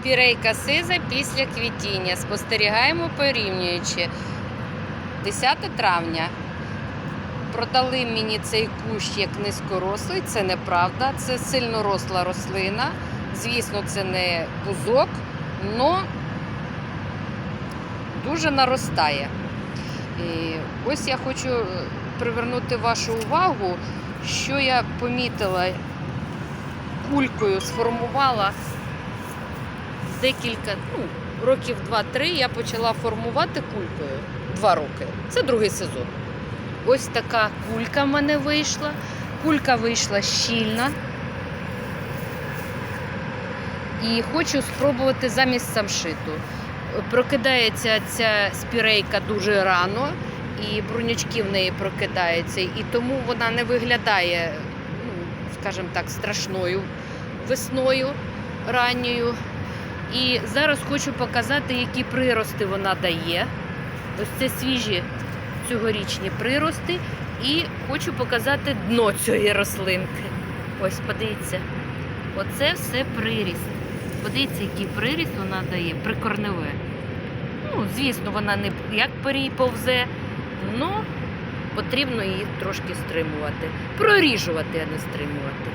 Спірейка сиза після квітіння. Спостерігаємо порівнюючи. 10 травня. Продали мені цей кущ як низькорослий, це неправда. Це сильно росла рослина. Звісно, це не бузок, але дуже наростає. І ось я хочу е, привернути вашу увагу, що я помітила кулькою, сформувала декілька, ну, років 2-3 я почала формувати кулькою. Два роки. Це другий сезон. Ось така кулька в мене вийшла. Кулька вийшла щільна. І хочу спробувати замість самшиту. Прокидається ця спірейка дуже рано, і брунячки в неї прокидаються, і тому вона не виглядає, ну, скажімо так, страшною весною ранньою. І зараз хочу показати, які прирости вона дає. Ось це свіжі цьогорічні прирости. І хочу показати дно цієї рослинки. Ось, подивіться. Оце все приріст. Подивіться, який приріст вона дає, прикорневе. Ну, звісно, вона не як перій повзе, але потрібно її трошки стримувати. Проріжувати, а не стримувати.